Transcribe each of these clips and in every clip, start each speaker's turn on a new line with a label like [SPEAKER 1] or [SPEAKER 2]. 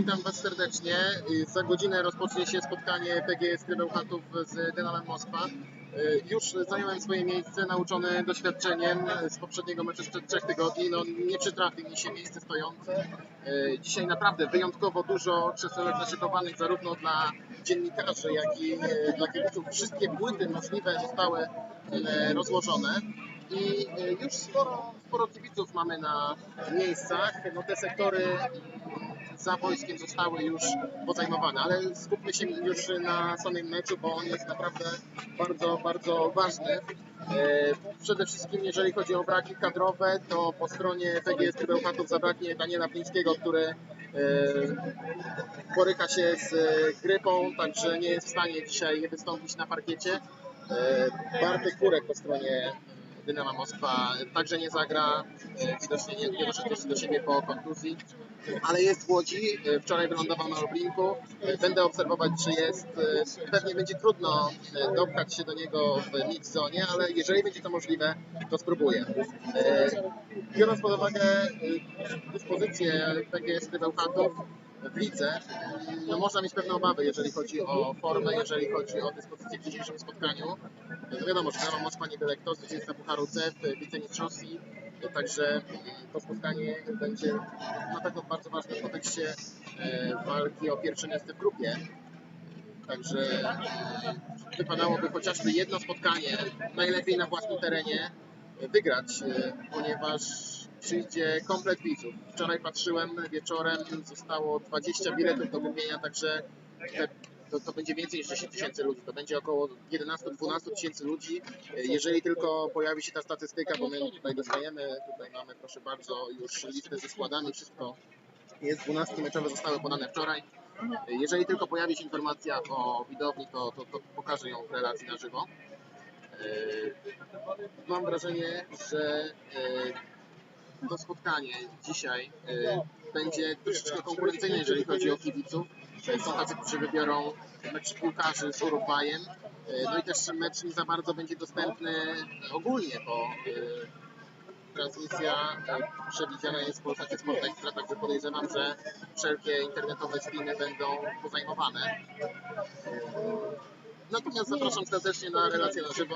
[SPEAKER 1] Witam Was serdecznie. Y, Za godzinę rozpocznie się spotkanie PGS Krybełchatów z Dynamem Moskwa. Y, Już zająłem swoje miejsce, nauczony doświadczeniem z poprzedniego meczu sprzed trzech tygodni. No, nie przytrafi mi się miejsce stojące. Y, Dzisiaj naprawdę wyjątkowo dużo krzesełek naszykowanych zarówno dla dziennikarzy, jak i dla kibiców. Wszystkie płyty możliwe zostały rozłożone. I już sporo, sporo kibiców mamy na miejscach. No te sektory za wojskiem zostały już pozajmowane, ale skupmy się już na samym meczu, bo on jest naprawdę bardzo, bardzo ważny. E, Przede wszystkim jeżeli chodzi o braki kadrowe, to po stronie PGS Krybełchatów zabraknie Daniela Plińskiego, który e, boryka się z grypą, także nie jest w stanie dzisiaj wystąpić na parkiecie. E, Bartek Kurek po stronie Dynama Moskwa także nie zagra, e, widocznie nie, nie doszedł do siebie po kontuzji, ale jest w Łodzi, e, wczoraj wylądował na Lublinku, E, będę obserwować czy jest, pewnie będzie trudno dopchać się do niego w mix zone, ale jeżeli będzie to możliwe, to spróbuję. Biorąc pod uwagę dyspozycję PGS Krybełchatów w lidze, no można mieć pewne obawy, jeżeli chodzi o formę, jeżeli chodzi o dyspozycję w dzisiejszym spotkaniu. No wiadomo, że Dynamo Moskwa nie byle kto, zwycięzca Pucharu CEF, wicemistrz Rosji, także to spotkanie będzie na pewno bardzo ważne w kontekście e, walki o pierwsze miejsce w grupie. Także e, wypadałoby chociażby jedno spotkanie, najlepiej na własnym terenie, wygrać, e, ponieważ przyjdzie komplet widzów. Wczoraj patrzyłem wieczorem, zostało 20 biletów do kupienia, także to, to będzie więcej niż 10 tysięcy ludzi. To będzie około 11-12 tysięcy ludzi. E, Jeżeli tylko pojawi się ta statystyka, bo my tutaj dostajemy, tutaj mamy proszę bardzo już listę ze składami, wszystko jest, 12 meczowe zostały podane wczoraj. E, Jeżeli tylko pojawi się informacja o widowni, to, to, to pokażę ją w relacji na żywo. E, Mam wrażenie, że e, to spotkanie dzisiaj e, będzie troszeczkę konkurencyjne, jeżeli chodzi o kibiców. Są tacy, którzy wybiorą mecz piłkarzy z Urugwajem. No i też mecz nie za bardzo będzie dostępny ogólnie, bo transmisja e, przewidziana jest w Polsacie Sport Extra, także podejrzewam, że wszelkie internetowe streamy będą pozajmowane. E, Natomiast zapraszam serdecznie na relację na żywo.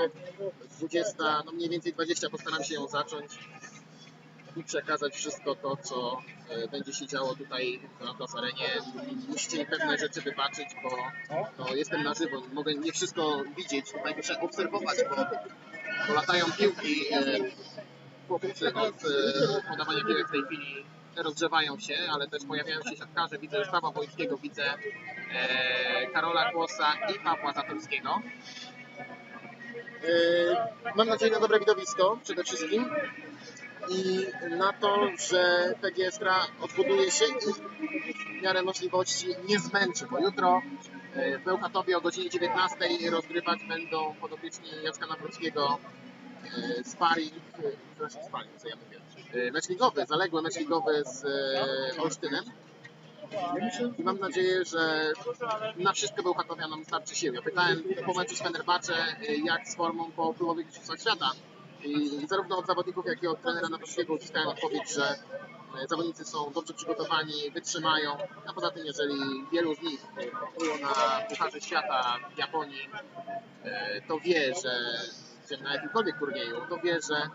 [SPEAKER 1] 20, no mniej więcej 20 postaram się ją zacząć i przekazać wszystko to, co e, będzie się działo tutaj na Plac Arenie. Musicie pewne rzeczy wybaczyć, bo no, jestem na żywo, mogę nie wszystko widzieć, tutaj muszę obserwować, bo, bo latają piłki. Chłopcy od e, podawania piłek w tej chwili rozgrzewają się, ale też pojawiają się siatkarze. Widzę już Wojskiego, widzę e, Karola Kłosa i Pawła Zatorskiego. E, Mam nadzieję na dobre widowisko przede wszystkim i na to, że PGS Kra odbuduje się i w miarę możliwości nie zmęczy, bo jutro e, w Bełchatowie o godzinie 19 rozgrywać będą podopieczni Jacka Nawrockiego e, sparring, e, przepraszam, sparring, co ja mówię, e, mecz ligowy, zaległy mecz ligowy z Olsztynem. I mam nadzieję, że na wszystko Bełchatowianom starczy sił. Ja pytałem po meczu z Fenerbahce, jak z formą po wpływowych mistrzostwach świata. I zarówno od zawodników, jak i od trenera Nawrockiego uzyskałem odpowiedź, że zawodnicy są dobrze przygotowani, wytrzymają. A poza tym, jeżeli wielu z nich było na Pucharze Świata w Japonii, to wie, że, że na jakimkolwiek turnieju, to wie, że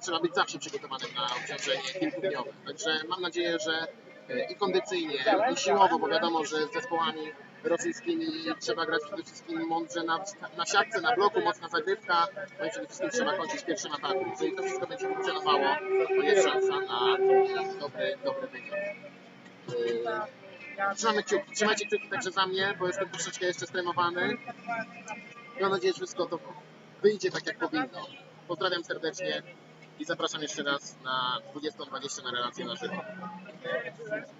[SPEAKER 1] trzeba być zawsze przygotowanym na obciążenie kilkudniowe. Także mam nadzieję, że e, i kondycyjnie, i siłowo, bo wiadomo, że z zespołami rosyjskimi trzeba grać przede wszystkim mądrze na, na siatce, na bloku, mocna zagrywka, no i przede wszystkim trzeba kończyć pierwszym atakiem. Jeżeli to wszystko będzie funkcjonowało, to jest szansa na dobry, dobry wynik. Yy, Trzymamy kciuki, trzymajcie kciuki także za mnie, bo jestem troszeczkę jeszcze stremowany. Mam nadzieję, że wszystko to wyjdzie tak jak powinno. Pozdrawiam serdecznie i zapraszam jeszcze raz na 20.20 na relację na żywo.